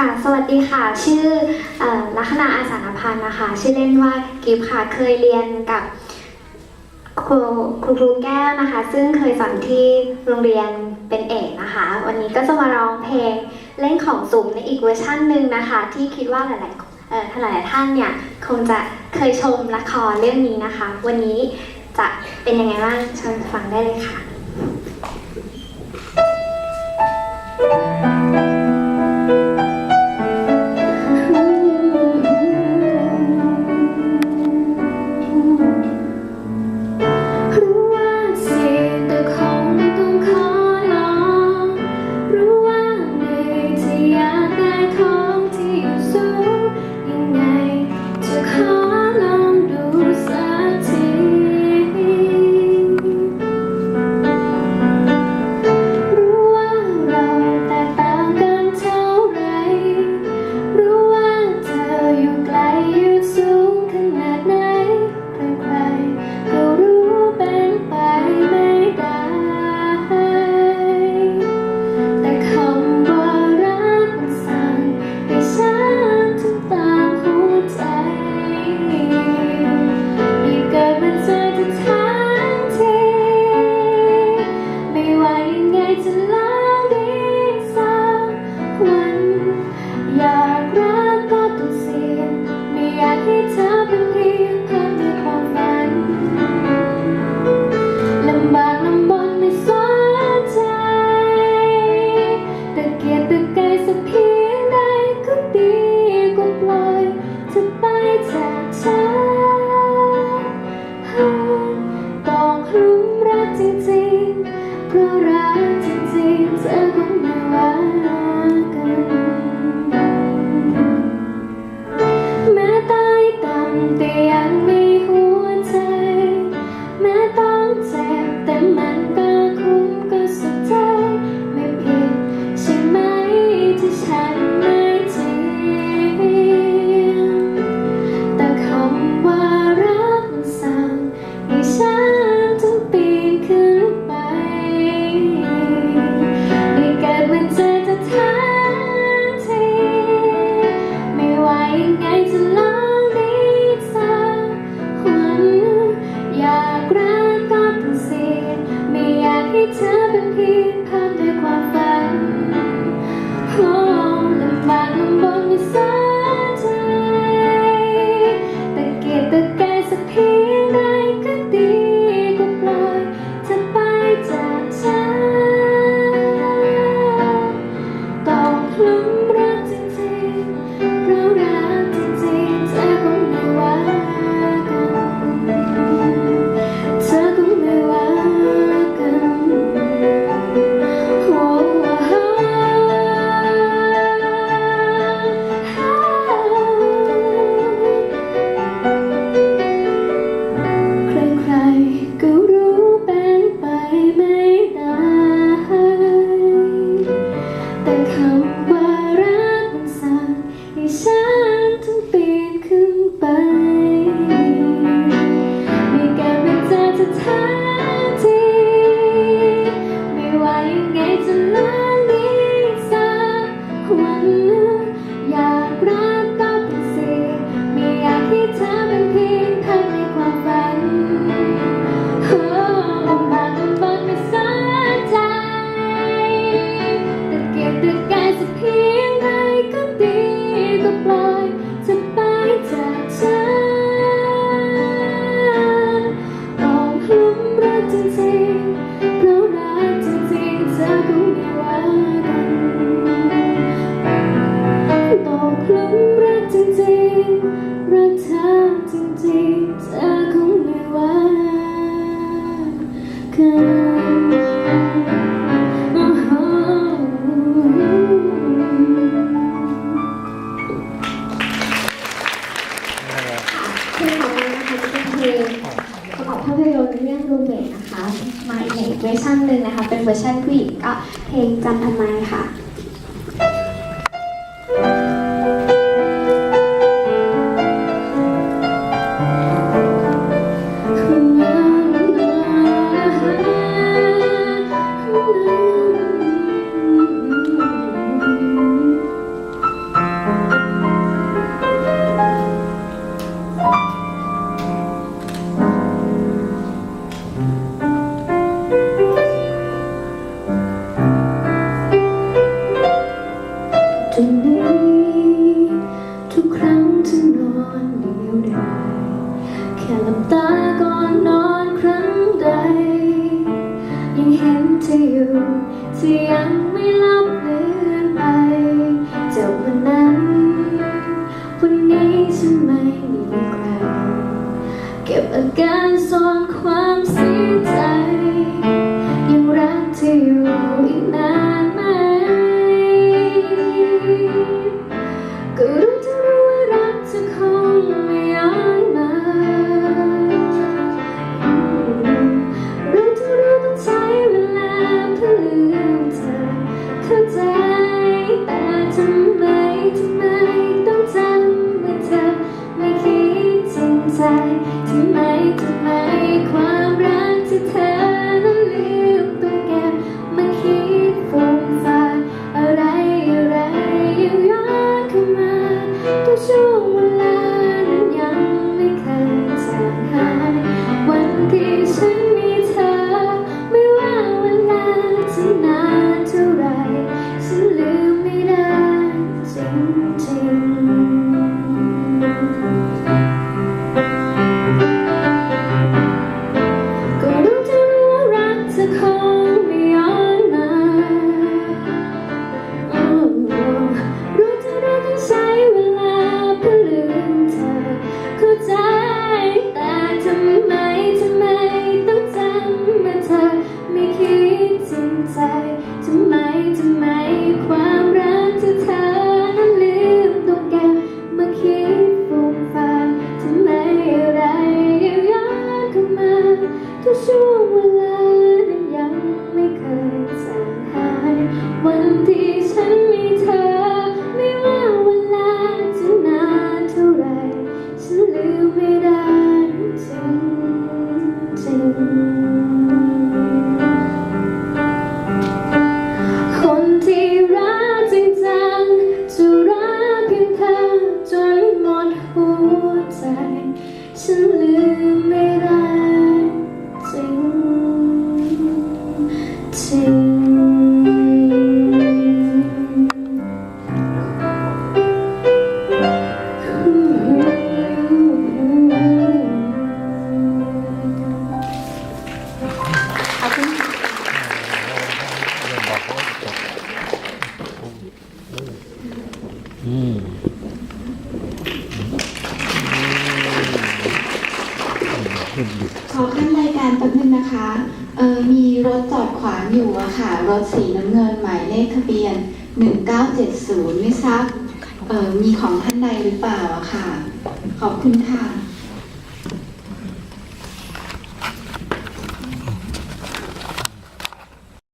ค่ะ สวัสดีค่ะ ชื่ออลัคนาอาสานพันธ์นะคะ ชื่อเล่นว่ากิฟค่ะ เคยเรียนกับครูครูแก้วนะคะ ซึ่งเคยสอนที่โรงเรียนเป็นเอกนะคะ วันนี้ก็จะมาร้องเพลงเล่นของสูงในอีกเวอร์ชั่นหนึ่งนะคะ ที่คิดว่าหลายๆเอ่อหลายท่านเนี่ยคงจะเคยชมละครเรื่องนี้นะคะ วันนี้จะเป็นยังไงบ้างชมฟังได้เลยค่ะ it's a lie. จริงเพราะรักจริงๆเธอคงไม่ว่ากันตกหลุมรักจริงๆรักเธอจริงๆเธอคงไม่ว่ากัน หนึ่งนะคะ เป็นเวอร์ชันผู้หญิงก็เพลงจำทำไมค่ะ อดขวางอยู่อะค่ะ รถสีน้ำเงินหมายเลขทะเบียน 1970 ไม่ทราบมีของท่านใดหรือเปล่าอะค่ะ ขอบคุณค่ะ